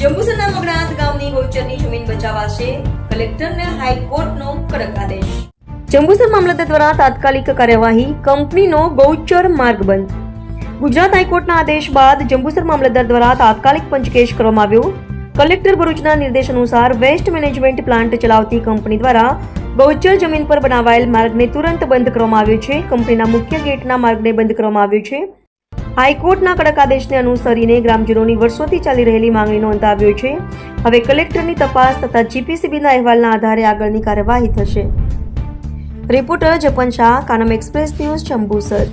જંબુસરના મગનાથ ગામની ગૌચરની જમીન બચાવાશે કલેક્ટરને હાઈકોર્ટનો કડક આદેશ. જંબુસર મામલતદાર દ્વારા તાત્કાલિક કાર્યવાહી કંપનીનો ગૌચર માર્ગ બંધ. ગુજરાત હાઈકોર્ટના આદેશ બાદ જંબુસર મામલતદાર દ્વારા તાત્કાલિક પંચકેશ કરવામાં આવ્યો. કલેક્ટર ભરૂચના નિર્દેશ અનુસાર વેસ્ટ મેનેજમેન્ટ પ્લાન્ટ ચલાવતી કંપની દ્વારા ગૌચર જમીન પર બનાવાયેલ માર્ગને તુરંત બંધ કરવામાં આવ્યો છે. કંપનીના મુખ્ય ગેટના માર્ગને બંધ કરવામાં આવ્યો છે. હાઈકોર્ટના કડક આદેશને અનુસરીને ગ્રામજનોની વર્ષોથી ચાલી રહેલી માંગણી નોંધાવ્યો છે. હવે કલેક્ટરની તપાસ તથા જીપીસીબીના અહેવાલના આધારે આગળની કાર્યવાહી થશે. Reporter Japan Shah, Kanam express news Jambusar